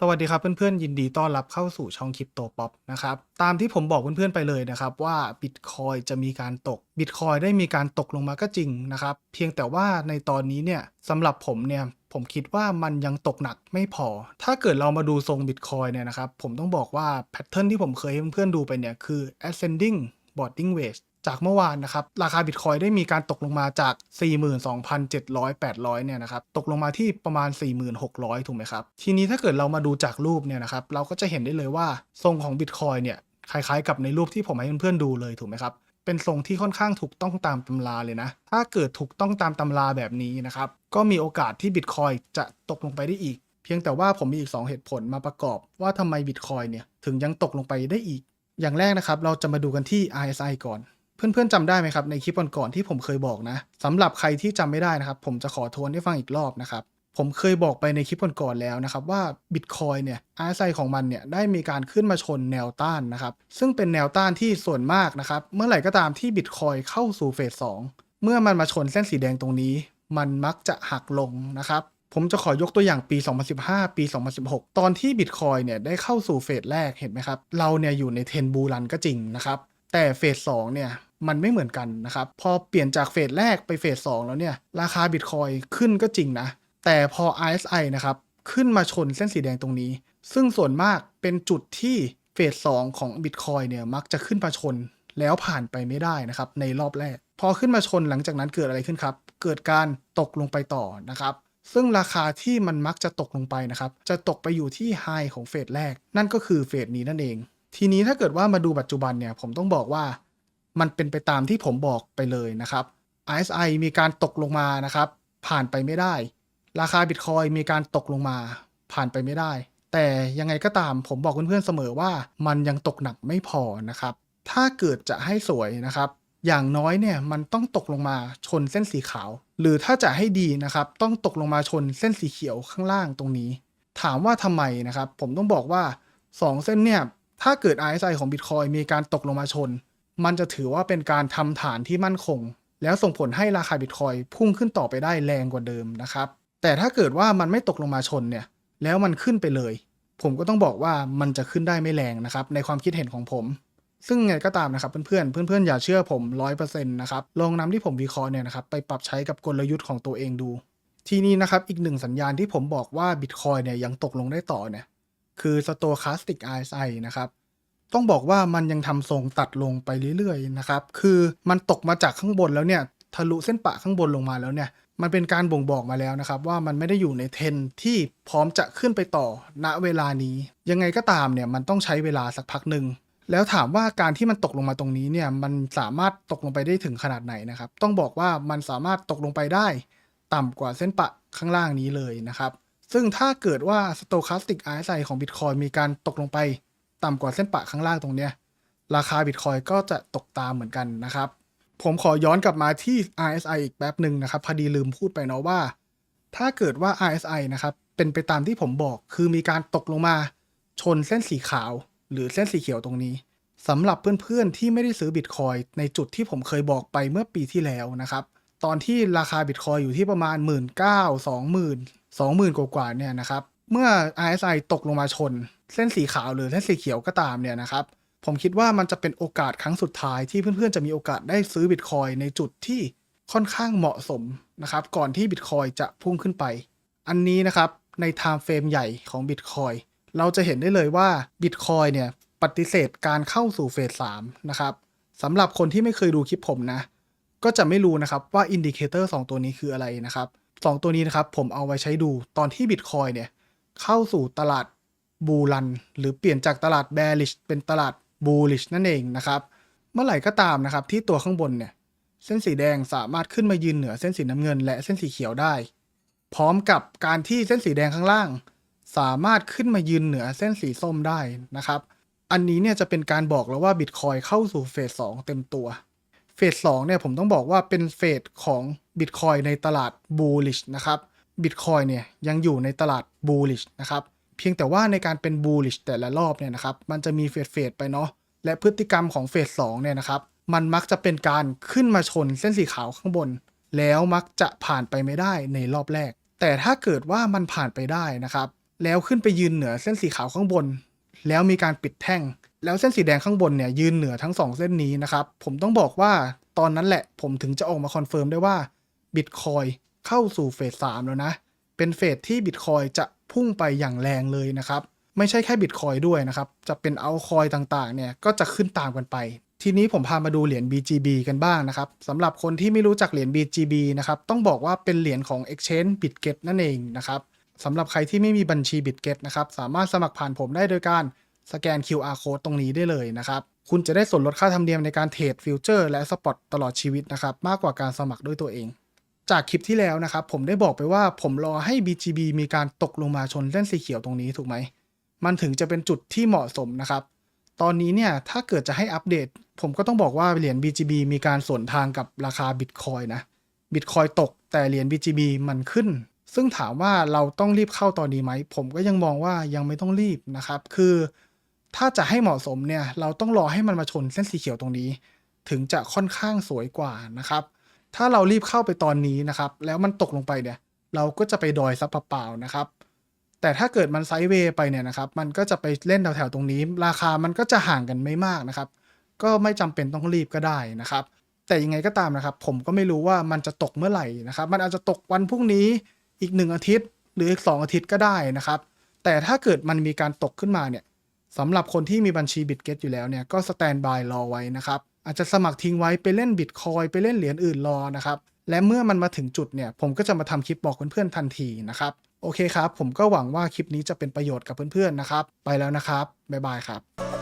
สวัสดีครับเพื่อนๆ ยินดีต้อนรับเข้าสู่ช่องคริปโตป๊อปนะครับตามที่ผมบอกเพื่อนๆไปเลยนะครับว่าบิตคอยจะมีการตกบิตคอยได้มีการตกลงมาก็จริงนะครับเพียงแต่ว่าในตอนนี้เนี่ยสำหรับผมเนี่ยผมคิดว่ามันยังตกหนักไม่พอ ถ้าเกิดเรามาดูทรงบิตคอยเนี่ยนะครับผมต้องบอกว่าแพทเทิร์นที่ผมเคยให้เพื่อนๆดูไปเนี่ยคือ ascending boarding wedge จากเมื่อวานนะครับ ราคาบิตคอยได้มีการตกลงมาจาก 42,700 800 เนี่ยนะครับ ตกลงมาที่ประมาณ 4,600 ถูกไหมครับ ทีนี้ถ้าเกิดเรามาดูจากรูปเนี่ยนะครับ เราก็จะเห็นได้เลยว่าทรงของบิตคอยเนี่ยคล้ายๆ กับในรูปที่ผมให้เพื่อนๆดูเลยถูกไหมครับ เป็นทรงที่ค่อนข้างถูกต้องตามตำราเลยนะ ถ้าเกิดถูกต้องตามตำราแบบนี้นะครับ ก็มีโอกาสที่บิตคอยจะตกลงไปได้อีก เพียงแต่ว่าผมมีอีก 2 เหตุผลมาประกอบว่าทำไมบิตคอยเนี่ยถึงยังตกลงไปได้อีก อย่างแรกนะครับ เราจะมาดูกันที่ RSI ก่อน เพื่อนๆจำได้ไหมครับในคลิปก่อนๆที่ผมเคยบอกนะสำหรับใครที่จำไม่ได้นะครับ ผมจะขอทวนให้ฟังอีกรอบนะครับผมเคยบอกไปในคลิปก่อนๆแล้วนะครับว่า Bitcoin เนี่ย RSI ของมันเนี่ยได้มีการขึ้นมาชนแนวต้านนะครับซึ่งเป็นแนวต้านที่ส่วนมากนะครับเมื่อไหร่ก็ตามที่ Bitcoin เข้าสู่เฟส2เมื่อมันมาชนเส้นสีแดงตรงนี้ มันมักจะหักลงนะครับผมจะขอยกตัวอย่างปี 2015 ปี 2016 ตอนที่ Bitcoin เนี่ยได้เข้าสู่เฟสแรกเห็นไหมครับเราเนี่ยอยู่ในเทนบูรันก็จริงนะครับ แต่เฟส2เนี่ยมันไม่เหมือนกันนะครับ พอเปลี่ยนจากเฟสแรกไปเฟส2แล้วเนี่ย ราคา Bitcoin ขึ้นก็จริงนะ แต่พอ RSI นะครับ ขึ้นมาชนเส้นสีแดงตรงนี้ ซึ่งส่วนมากเป็นจุดที่เฟส2ของ Bitcoin เนี่ยมักจะขึ้นมาชนแล้วผ่านไปไม่ได้นะครับ ในรอบแรก พอขึ้นมาชนหลังจากนั้นเกิดอะไรขึ้นครับ เกิดการตกลงไปต่อนะครับซึ่งราคาที่มันมักจะตกลงไปนะครับ จะตกไปอยู่ที่ไฮของเฟสแรก นั่นก็คือเฟสนี้นั่นเอง ทีนี้ถ้าเกิดว่ามาดูปัจจุบันเนี่ย ผมต้องบอกว่ามันเป็นไปตามที่ผมบอกไปเลยนะครับ RSI มีการตกลงมานะครับ ผ่านไปไม่ได้ ราคา Bitcoin มีการตกลงมาผ่านไปไม่ได้ แต่ยังไงก็ตามผมบอกเพื่อนๆเสมอว่ามันยังตกหนักไม่พอนะครับ ถ้าเกิดจะให้สวยนะครับ อย่างน้อยเนี่ยมันต้องตกลงมาชนเส้นสีขาว หรือถ้าจะให้ดีนะครับ ต้องตกลงมาชนเส้นสีเขียวข้างล่างตรงนี้ ถามว่าทำไมนะครับ ผมต้องบอกว่า 2 เส้นเนี่ย ถ้าเกิด RSI ของ Bitcoin มีการตกลงมาชน มันจะถือว่าเป็นการทำฐานที่มั่นคง แล้วส่งผลให้ราคา Bitcoin พุ่งขึ้นต่อไปได้แรงกว่าเดิมนะครับ แต่ถ้าเกิดว่ามันไม่ตกลงมาชนเนี่ย แล้วมันขึ้นไปเลย ผมก็ต้องบอกว่ามันจะขึ้นได้ไม่แรงนะครับ ในความคิดเห็นของผม ซึ่งไงก็ตามนะครับเพื่อนๆ เพื่อนๆ อย่าเชื่อผม 100%นะครับ ลองนำที่ผมวิเคราะห์เนี่ยนะครับไปปรับใช้กับกลยุทธ์ของตัวเองดู ทีนี้นะครับอีกหนึ่งสัญญาณที่ผมบอกว่า Bitcoin เนี่ยยังตกลงได้ต่อเนี่ย คือ Stochastic RSI นะครับ ต้องบอกว่ามันยังทำทรงตัดลงไปเรื่อยๆนะครับ คือมันตกมาจากข้างบนแล้วเนี่ยทะลุเส้นปะข้างบนลงมาแล้วเนี่ย มันเป็นการบ่งบอกมาแล้วนะครับ ว่ามันไม่ได้อยู่ในเทนที่พร้อมจะขึ้นไปต่อณเวลานี้ ยังไงก็ตามเนี่ยมันต้องใช้เวลาสักพักหนึ่งแล้วถามว่าการที่มันตกลงมาตรงนี้เนี่ยมันสามารถตกลงไปได้ถึงขนาดไหนนะครับ ต้องบอกว่ามันสามารถตกลงไปได้ ต่ำกว่าเส้นปะข้างล่างนี้เลยนะครับ ซึ่งถ้าเกิดว่า Stochastic RSI ของ Bitcoin มีการตกลงไปต่ำกว่าเส้นปะข้างล่างตรงเนี้ย ราคา Bitcoin ก็จะตกตามเหมือนกันนะครับ ผมขอย้อนกลับมาที่ RSI อีกแป๊บหนึ่งนะครับ พอดีลืมพูดไปเนาะว่า ถ้าเกิดว่า RSI นะครับเป็นไปตามที่ผมบอกคือมีการตกลงมาชนเส้นสีขาวหรือเส้นสีเขียวตรงนี้สำหรับเพื่อนๆที่ไม่ได้ซื้อ Bitcoin ในจุดที่ผมเคยบอกไปเมื่อปีที่แล้วนะครับ ตอนที่ราคา Bitcoin อยู่ที่ประมาณ 1 9 0 0 0 20,000 20,000 กว่าๆเนี่ยนะครับ เมื่อ RSI ตกลงมาชน เส้นสีขาวหรือเส้นสีเขียวก็ตามเนี่ยนะครับ ผมคิดว่ามันจะเป็นโอกาสครั้งสุดท้ายที่เพื่อนๆ จะมีโอกาสได้ซื้อบิตคอยในจุดที่ค่อนข้างเหมาะสมนะครับ ก่อนที่บิตคอยจะพุ่งขึ้นไป อันนี้นะครับในไทม์เฟรมใหญ่ของบิตคอยเราจะเห็นได้เลยว่าบิตคอยเนี่ยปฏิเสธการเข้าสู่เฟส3นะครับสำหรับคนที่ไม่เคยดูคลิปผมนะ ก็จะไม่รู้นะครับว่าอินดิเคเตอร์2ตัวนี้คืออะไรนะครับสองตัวนี้นะครับผมเอาไว้ใช้ดูตอนที่บิตคอยเนี่ยเข้าสู่ตลาดบูลันหรือเปลี่ยนจากตลาด bearish เป็นตลาด bullish นั่นเองนะครับ เมื่อไหร่ก็ตามนะครับที่ตัวข้างบนเนี่ยเส้นสีแดงสามารถขึ้นมายืนเหนือเส้นสีน้ำเงิน และเส้นสีเขียวได้ พร้อมกับการที่เส้นสีแดงข้างล่าง สามารถขึ้นมายืนเหนือเส้นสีส้มได้นะครับ อันนี้เนี่ยจะเป็นการบอกแล้วว่าบิตคอยเข้าสู่เฟส2เต็มตัว เฟส2เนี่ยผมต้องบอกว่าเป็นเฟสของบิตคอยในตลาด bullish นะครับบิตคอยเนี่ยยังอยู่ในตลาด bullish นะครับ เพียงแต่ว่าในการเป็น bullish แต่ละรอบเนี่ยนะครับ มันจะมีเฟสเฟสไปเนาะ และพฤติกรรมของเฟสสองเนี่ยนะครับ มันมักจะเป็นการขึ้นมาชนเส้นสีขาวข้างบน แล้วมักจะผ่านไปไม่ได้ในรอบแรก แต่ถ้าเกิดว่ามันผ่านไปได้นะครับ แล้วขึ้นไปยืนเหนือเส้นสีขาวข้างบน แล้วมีการปิดแท่ง แล้วเส้นสีแดงข้างบนเนี่ยยืนเหนือทั้งสองเส้นนี้นะครับ ผมต้องบอกว่าตอนนั้นแหละผมถึงจะออกมาคอนเฟิร์มได้ว่าบิตคอยเข้าสู่เฟส3แล้วนะ เป็นเฟสที่บิตคอยจะพุ่งไปอย่างแรงเลยนะครับ ไม่ใช่แค่บิตคอยด้วยนะครับ จะเป็นเอาคอยต่างๆ เนี่ยก็จะขึ้นตามกันไป ทีนี้ผมพามาดูเหรียญ BGB กันบ้างนะครับสำหรับคนที่ไม่รู้จักเหรียญ BGB นะครับ ต้องบอกว่าเป็นเหรียญของ Exchange Bitget นั่นเองนะครับสำหรับใครที่ไม่มีบัญชี Bitget นะครับ สามารถสมัครผ่านผมได้โดยการ สแกน QR code ตรงนี้ได้เลยนะครับ คุณจะได้ส่วนลดค่าธรรมเนียมในการเทรดฟิวเจอร์และสปอตตลอดชีวิตนะครับ มากกว่าการสมัครด้วยตัวเอง จากคลิปที่แล้วนะครับ ผมได้บอกไปว่าผมรอให้ BGB มีการตกลงมาชนเส้นสีเขียวตรงนี้ถูกไหม มันถึงจะเป็นจุดที่เหมาะสมนะครับ ตอนนี้เนี่ยถ้าเกิดจะให้อัปเดต ผมก็ต้องบอกว่าเหรียญ BGB มีการสวนทางกับราคา Bitcoin นะ Bitcoin ตกแต่เหรียญ BGB มันขึ้นซึ่งถามว่าเราต้องรีบเข้าตอนนี้ไหม ผมก็ยังมองว่ายังไม่ต้องรีบนะครับ คือ ถ้าจะให้เหมาะสมเนี่ยเราต้องรอให้มันมาชนเส้นสีเขียวตรงนี้ ถึงจะค่อนข้างสวยกว่านะครับ ถ้าเรารีบเข้าไปตอนนี้นะครับ แล้วมันตกลงไปเนี่ย เราก็จะไปดอยซับเปล่านะครับ แต่ถ้าเกิดมันไซด์เวย์ไปเนี่ยนะครับ มันก็จะไปเล่นแถวๆตรงนี้ ราคามันก็จะห่างกันไม่มากนะครับ ก็ไม่จำเป็นต้องรีบก็ได้นะครับ แต่ยังไงก็ตามนะครับ ผมก็ไม่รู้ว่ามันจะตกเมื่อไหร่นะครับ มันอาจจะตกวันพรุ่งนี้อีกหนึ่งอาทิตย์ หรืออีกสองอาทิตย์ก็ได้นะครับ แต่ถ้าเกิดมันมีการตกขึ้นมาเนี่ย สำหรับคนที่มีบัญชีบิตเกตอยู่แล้วเนี่ยก็สแตนบายรอไว้นะครับ อาจจะสมัครทิ้งไว้ไปเล่นบิตคอยไปเล่นเหรียญอื่นรอนะครับ และเมื่อมันมาถึงจุดเนี่ย ผมก็จะมาทำคลิปบอกเพื่อนๆทันทีนะครับ โอเคครับ ผมก็หวังว่าคลิปนี้จะเป็นประโยชน์กับเพื่อนๆนะครับ ไปแล้วนะครับ บ๊ายบายครับ